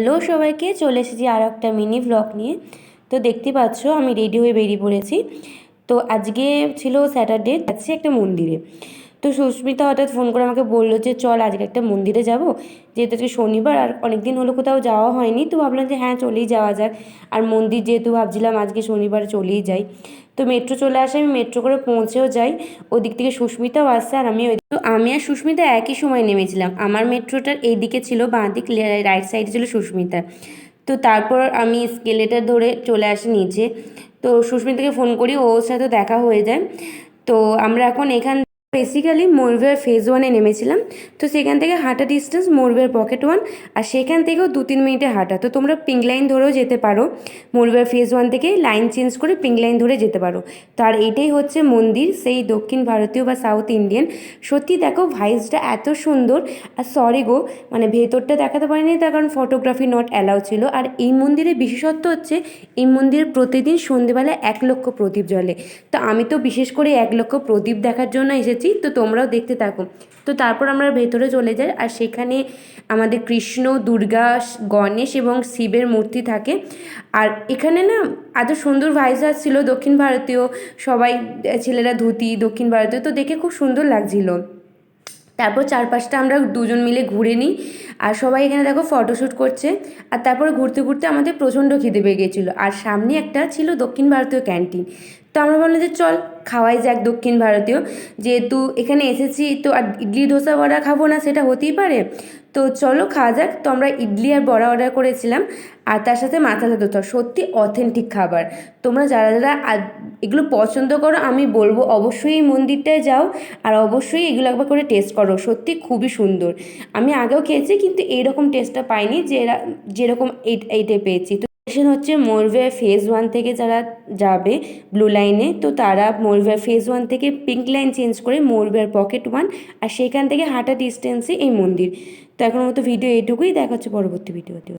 Hello সবাইকে, চলে এসেছি আর একটা মিনি ব্লগ নিয়ে। তো দেখতে পাচ্ছ, আমি রেডি হয়ে বেরিয়ে পড়েছি। তো আজকে ছিল স্যাটারডে যাচ্ছি একটা মন্দিরে। তো সুস্মিতা হঠাৎ ফোন করে আমাকে বলল যে, চল আজকে একটা মন্দিরে যাব। যেহেতু আজকে শনিবার আর অনেক দিন হলো কোথাও যাওয়া হয়নি, তো ভাবলাম যে হ্যাঁ চলেই যাওয়া যাক। আর মন্দির যেহেতু ভাবছিলাম আজকে শনিবার চলেই যাই। তো মেট্রো চলে আসে, আমি মেট্রো করে পৌঁছেও যাই। ওদিক থেকে সুস্মিতাও আসছে আর আমি ওই তো আমি আর সুস্মিতা একই সময় নেমেছিলাম। আমার মেট্রোটার এই দিকে ছিল বাঁ দিক রাইট সাইডে ছিল সুস্মিতা। তো তারপর আমি স্কেলেটার ধরে চলে আসি নিচে। তো সুস্মিতাকে ফোন করি, ওর সাথে দেখা হয়ে যায়। তো আমরা এখন এখান বেসিক্যালি মোরবের ফেজ ওয়ানে নেমেছিলাম। তো সেখান থেকে হাঁটা ডিস্টেন্স মোরবের পকেট ওয়ান আর সেখান থেকেও দু তিন মিনিটে হাঁটা। তো তোমরা পিঙ্ক লাইন ধরেও যেতে পারো। মোরবের ফেজ ওয়ান থেকে লাইন চেঞ্জ করে পিঙ্ক লাইন ধরে যেতে পারো। তো আর এটাই হচ্ছে মন্দির, সেই দক্ষিণ ভারতীয় বা সাউথ ইন্ডিয়ান সত্যি দেখো ভাইসটা এত সুন্দর। আর সরি গো মানে ভেতরটা দেখাতে পারিনি তার কারণ ফটোগ্রাফি নট অ্যালাউ ছিল। আর এই মন্দিরের বিশেষত্ব হচ্ছে, এই মন্দিরে প্রতিদিন সন্ধেবেলা এক লক্ষ প্রদীপ জ্বলে। তো আমি তো বিশেষ করে এক লক্ষ প্রদীপ দেখার জন্য এসেছি তো তোমরাও দেখতে থাকো। তো তারপর আমরা ভেতরে চলে যাই, আর সেখানে আমাদের কৃষ্ণ, দুর্গা, গণেশ এবং শিবের মূর্তি থাকে। আর এখানে না এত সুন্দর ভাইস ছিল দক্ষিণ ভারতীয় সবাই ছেলেরা ধুতি, দক্ষিণ ভারতীয়, তো দেখে খুব সুন্দর লাগছিল। তারপর চারপাশটা আমরা দুজন মিলে ঘুরে নিই, আর সবাই এখানে দেখো ফটোশ্যুট করছে, আর তারপরে ঘুরতে ঘুরতে আমাদের প্রচণ্ড খিদে পেয়ে গেছিল। আর সামনে একটা ছিল দক্ষিণ ভারতীয় ক্যান্টিন আমরা বললাম যে চল, খাওয়াই যাক দক্ষিণ ভারতীয়। যেহেতু এখানে এসেছি, তো আর ইডলি ধোসা বড়া খাব না, সেটা হতেই পারে। তো চলো খাওয়া যাক। তো আমরা ইডলি আর বড়া অর্ডার করেছিলাম, আর তার সাথে মাথালা দোসা সত্যি অথেন্টিক খাবার। তোমরা যারা যারা এগুলো পছন্দ করো, আমি বলব অবশ্যই মন্দিরটায় যাও, আর অবশ্যই এগুলো একবার করে টেস্ট করো। সত্যি খুবই সুন্দর। আমি আগেও খেয়েছি, কিন্তু এইরকম টেস্টটা পাইনি যে যেরকম এই এইটা পেয়েছি। তো স্টেশন হচ্ছে মোরভিয়া ফেজ ওয়ান থেকে যারা যাবে ব্লু লাইনে তো তারা মোরভিয়া ফেজ ওয়ান থেকে পিঙ্ক লাইন চেঞ্জ করে মোরভিয়ার পকেট ওয়ান আর সেখান থেকে হাঁটা ডিস্টেন্সে এই মন্দির। তো এখন মতো ভিডিও এইটুকুই, দেখা হচ্ছে পরবর্তী ভিডিওতে